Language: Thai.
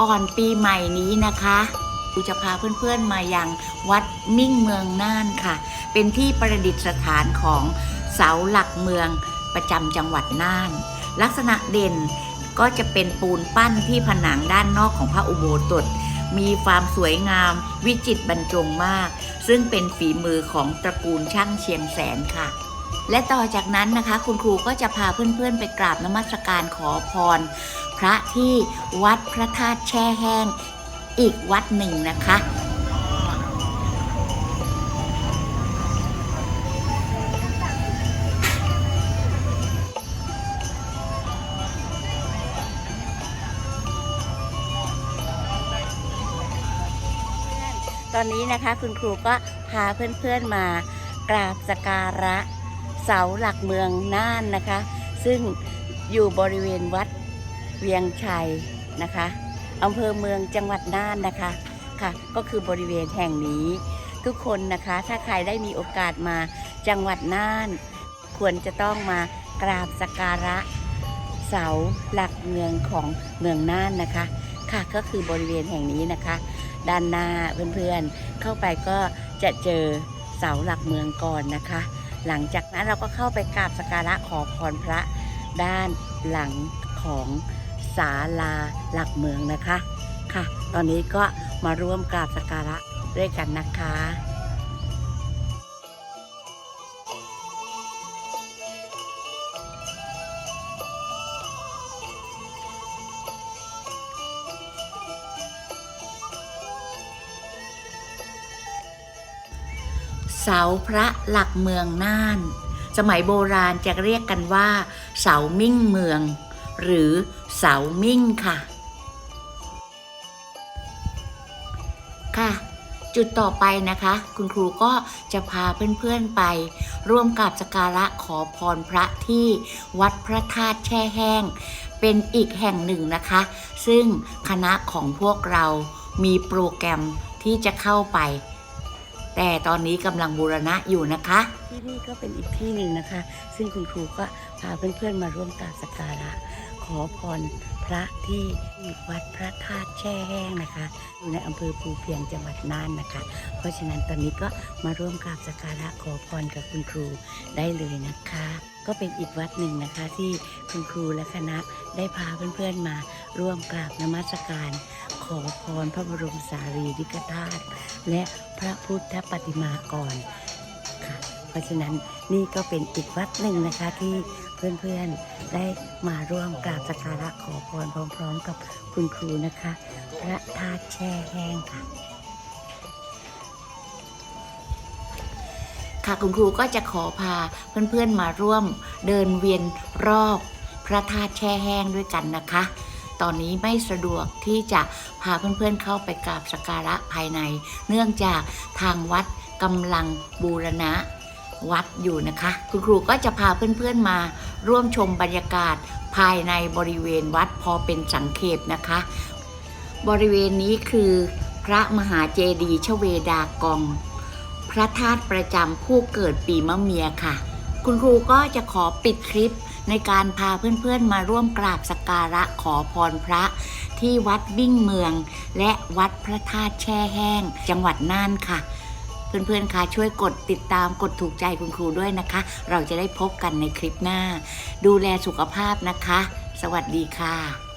ก่อนปีใหม่นี้นะคะครูจะพาเพื่อนๆมายังวัดมิ่งเมืองน่านค่ะ เป็นที่ประดิษฐานของเสาหลักเมืองประจำจังหวัดน่าน ลักษณะเด่นก็จะเป็นปูนปั้นที่ผนังด้านนอกของพระอุโบสถ มีความสวยงามวิจิตรบรรจงมาก ซึ่งเป็นฝีมือของตระกูลช่างเชียงแสนค่ะ และต่อจากนั้นนะคะ คุณครูก็จะพาเพื่อนๆไปกราบนมัสการขอพร ระที่วัดพระธาตุแช่แห้งอีกวัดหนึ่งนะคะตอนนี้นะคะคุณครูก็พาเพื่อนๆมากราบสกการะเสาหลักเมืองน่านนะคะ ซึ่งอยู่บริเวณวัด เวียงชัยนะคะอำเภอเมืองจังหวัดน่านนะคะค่ะ ก็คือบริเวณแห่งนี้ ทุกคนนะคะถ้าใครได้มีโอกาสมาจังหวัดน่าน ควรจะต้องมากราบสกการะเสาหลักเมืองของเมืองน่านนะคะ ค่ะก็คือบริเวณแห่งนี้นะคะ ด้านหน้าเพื่อนๆเข้าไปก็จะเจอเสาหลักเมืองก่อนนะคะ หลังจากนั้นเราก็เข้าไปกราบสักการะขอพรพระด้านหลังของ ศาลาหลักเมืองนะคะค่ะ ตอนนี้ก็มาร่วมกราบสักการะด้วยกันนะคะเสาพระหลักเมืองน่าน สมัยโบราณจะเรียกกันว่า เสามิ่งเมือง หรือเสามิ่งค่ะ ค่ะ จุดต่อไปนะคะ คุณครูก็จะพาเพื่อนๆไป ร่วมกับสกการะขอพรพระที่วัดพระธาตุแช่แห้ง เป็นอีกแห่งหนึ่งนะคะ ซึ่งคณะของพวกเรามีโปรแกรมที่จะเข้าไป แต่ตอนนี้กำลังบูรณะอยู่นะคะ ที่นี่ก็เป็นอีกที่หนึ่งนะคะ ซึ่งคุณครูก็พาเพื่อนๆมาร่วมกราบสักการะ ขอพรพระที่วัดพระธาตุแช่แห้งนะคะอยู่ในอำเภอภูเพียงจังหวัดน่านนะคะ เพราะฉะนั้นตอนนี้ก็มาร่วมกราบสักการะขอพรกับคุณครูได้เลยนะคะ ก็เป็นอีกวัดหนึ่งนะคะที่คุณครูและคณะได้พาเพื่อนๆมาร่วมกราบนมัสการ อพรพระบรมสารีริกธาตุและพระพุทธปฏิมากรค่ะ เพราะฉะนั้นนี่ก็เป็นอีกวัดหนึ่งนะคะที่เพื่อนๆได้มาร่วมกราบสักการะขอพรพร้อมๆ กับคุณครูนะคะ พระธาตุแช่แห้งค่ะค่ะคุณครูก็จะขอพาเพื่อนๆมาร่วมเดินเวียนรอบพระธาตุแช่แห้งด้วยกันนะคะ ตอนนี้ไม่สะดวกที่จะพาเพื่อนๆเข้าไปกราบสักการะภายใน เนื่องจากทางวัดกำลังบูรณะวัดอยู่นะคะ คุณครูก็จะพาเพื่อนๆมาร่วมชมบรรยากาศภายในบริเวณวัดพอเป็นสังเขปนะคะ บริเวณนี้คือพระมหาเจดีย์ชเวดากอง พระธาตุประจำผู้เกิดปีมะเมียค่ะ คุณครูก็จะขอปิดคลิป ในการพาเพื่อนๆมาร่วมกราบสักการะขอพรพระที่วัดวิ่งเมือง และวัดพระธาตุแช่แห้ง จังหวัดน่านค่ะ เพื่อนๆคะช่วยกดติดตามกดถูกใจคุณครูด้วยนะคะ เราจะได้พบกันในคลิปหน้า ดูแลสุขภาพนะคะ สวัสดีค่ะ